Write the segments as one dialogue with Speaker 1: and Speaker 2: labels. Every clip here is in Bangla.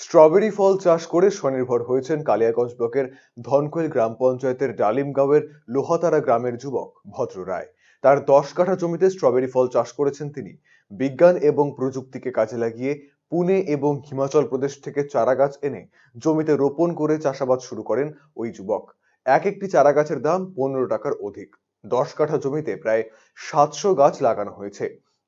Speaker 1: স্ট্রবেরি ফল চাষ করে স্বনির্ভর হয়েছেন কালিয়াগঞ্জ ব্লকের ধনকৈল গ্রাম পঞ্চায়েতের ডালিমগাঁওয়ের লোহাতারা গ্রামের যুবক ভদ্র রায়। তার দশ কাঠা জমিতে স্ট্রবেরি ফল চাষ করেছেন তিনি। বিজ্ঞান এবং প্রযুক্তিকে কাজে লাগিয়ে পুনে এবং হিমাচল প্রদেশ থেকে চারা গাছ এনে জমিতে রোপণ করে চাষাবাদ শুরু করেন ওই যুবক। এক একটি চারা গাছের দাম পনেরো টাকার অধিক। দশ কাঠা জমিতে প্রায় সাতশো গাছ লাগানো হয়েছে।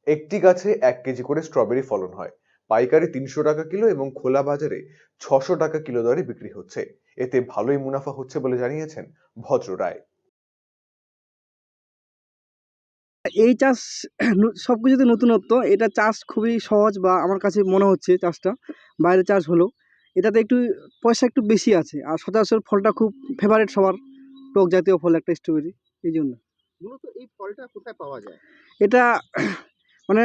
Speaker 1: একটি গাছে এক কেজি করে স্ট্রবেরি ফলন হয়। পাইকারি তিনশো টাকা কিলো এবং খোলা বাজারে ছশো টাকা কিলো দরে বিক্রি হচ্ছে। এতে ভালোই মুনাফা হচ্ছে বলে জানিয়েছেন ভদ্র রায়।
Speaker 2: এই চাষ সব কিছুতে নতুনত্ব এটা চাষ খুবই সহজ বা আমার কাছে মনে হচ্ছে চাষটা। বাইরে চাষ হলো। এটাতে একটু পয়সা একটু বেশি আছে। আর সচরাচর ফলটা খুব ফেভারিট সবার। টক জাতীয় ফল একটা স্ট্রবেরি এই জন্য।
Speaker 3: মূলত এই ফলটা কোথায় পাওয়া যায়?
Speaker 2: এটা মানে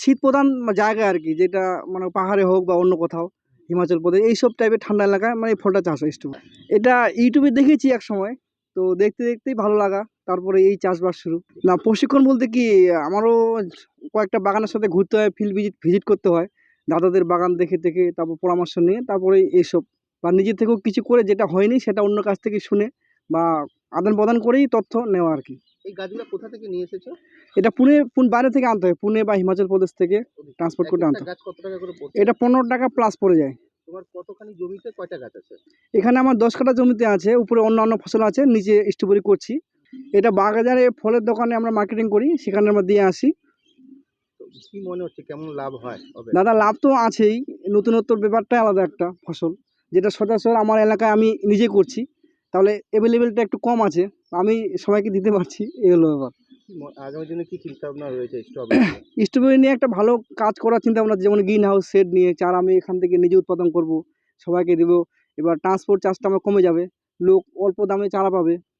Speaker 2: শীত প্রধান জায়গা আর কি, যেটা মানে পাহাড়ে হোক বা অন্য কোথাও, হিমাচল প্রদেশ, এইসব টাইপের ঠান্ডা এলাকায় মানে এই ফলটা চাষ হয় স্ট্রবেরি এটা ইউটিউবে দেখেছি এক সময়, তো দেখতে দেখতেই ভালো লাগা, তারপরে এই চাষবাস শুরু। না, প্রশিক্ষণ বলতে কি, আমারও কয়েকটা বাগানের সাথে ঘুরতে হয় ফিল্ড ভিজিট ভিজিট করতে হয়, দাদাদের বাগান দেখে দেখে, তারপর পরামর্শ নিয়ে, তারপরে এইসব। বা নিজের থেকেও কিছু করে, যেটা হয়নি, সেটা অন্য কাছ থেকে শুনে বা আদান প্রদান করেই তথ্য নেওয়া আর কি।
Speaker 3: এই গাছগুলো কোথা থেকে নিয়ে এসেছ?
Speaker 2: এটা পুনে পুন বাইরে থেকে আনতে হয় পুনে বা হিমাচল প্রদেশ থেকে ট্রান্সপোর্ট করে আনতে
Speaker 3: একটা গাছ কত টাকা করে পড়ছে?
Speaker 2: এটা পনেরো টাকা প্লাস পড়ে যায়।
Speaker 3: তোমার কতখানি জমিতে কয়টা গাছ আছে?
Speaker 2: এখানে আমার দশ কাঠা জমিতে আছে উপরে অন্যান্য ফসল আছে নিচে স্ট্রবেরি করছি। এটা বাগাজারে ফলের দোকানে আমরা মার্কেটিং করি সেখানে আমরা দিয়ে আসি।
Speaker 3: কি মনে হচ্ছে কেমন লাভ হয়
Speaker 2: দাদা লাভ তো আছেই নতুনত্ব ব্যাপারটাই আলাদা একটা ফসল। যেটা সচরাচর আমার এলাকায় আমি নিজে করছি। তাহলে অ্যাভেলেবেলটা একটু কম আছে। আমি সবাইকে দিতে পারছি এই হলো ব্যাপার।
Speaker 3: আগামী দিনে কি চিন্তা ভাবনা রয়েছে স্ট্রবেরি
Speaker 2: স্ট্রবেরি নিয়ে একটা ভালো কাজ করার চিন্তা ভাবনা যেমন গ্রিন হাউস শেড নিয়ে চারা আমি এখান থেকে নিজে উৎপাদন করব সবাইকে দেবো। এবার ট্রান্সপোর্ট চার্জটা আমার কমে যাবে লোক অল্প দামে চারা পাবে।